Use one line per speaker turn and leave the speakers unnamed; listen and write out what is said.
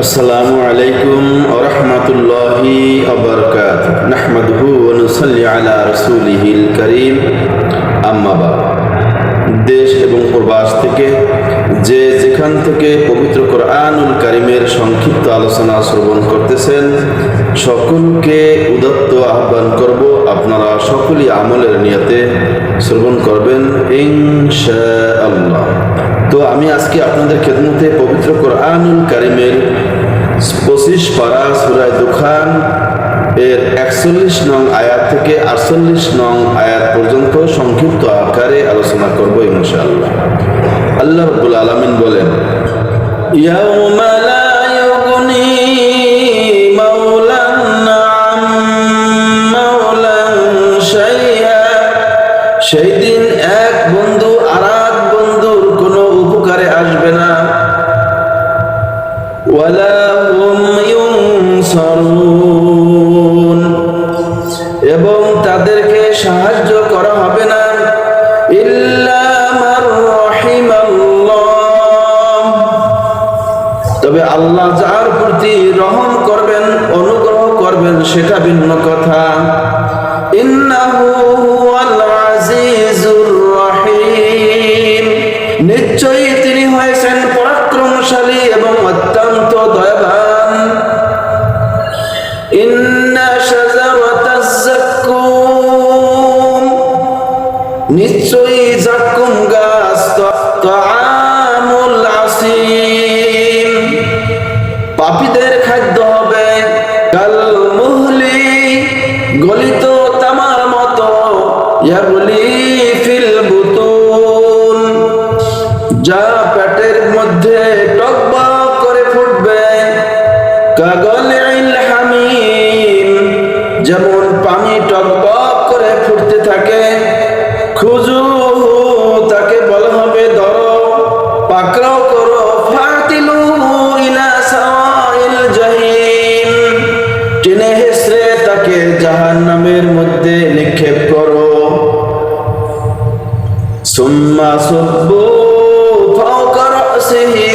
আসসালামু আলাইকুম ওরহমতুল্লাহি আবরকাত নাহমাদহু ওনুসল্লি আলা রসুলিহিল করিম। আম্মাবা দেশ এবং প্রবাস থেকে যে যেখান থেকে পবিত্র কোরআনুল কারিমের সংক্ষিপ্ত আলোচনা শ্রবণ করতেছেন, সকলকে উদত্ত আহ্বান করব আপনারা সকলেই আমলের নিয়তে শ্রবণ করবেন ইনশাআল্লাহ। তো আমি আজকে আপনাদের খেদমতে পবিত্র কোরআনুল কারিমের পঁচিশ পারা সুরায় দুখান এর একচল্লিশ নং আয়াত থেকে আটচল্লিশ নং আয়াত পর্যন্ত সংক্ষিপ্ত আকারে আলোচনা করব ইনশাআল্লাহ। আল্লাহ রব্বুল আলমিন বলেন সেই দিন এক বন্ধু এবং তাদেরকে সাহায্য করা হবে না। তবে আল্লাহ যার প্রতি রহম করবেন, অনুগ্রহ করবেন, সেটা ভিন্ন কথা। ইন্নাহু হুয়াল নিশ্চয়ই জাক্কুম গাছ তাআমুল পাপীদের খাদ্য হবে কাল মুহলি, গলিত তামার মতো ইয়াবলি ফিল বুতুন। যা পেটের মধ্যে টকবক করে ফুটবে কাগলিল হামিম। যেমন পানি টকবক করে ফুটতে থাকে খুঁজু, তাকে বলা হবে পাকড়াও করো ফাতিলু ইলা সাওয়াইল জাহিম। টেনে হেসরে তাকে জাহান্নামের মধ্যে নিক্ষেপ করো। সুম্মা সুব্বু ফাওকা রাসিহি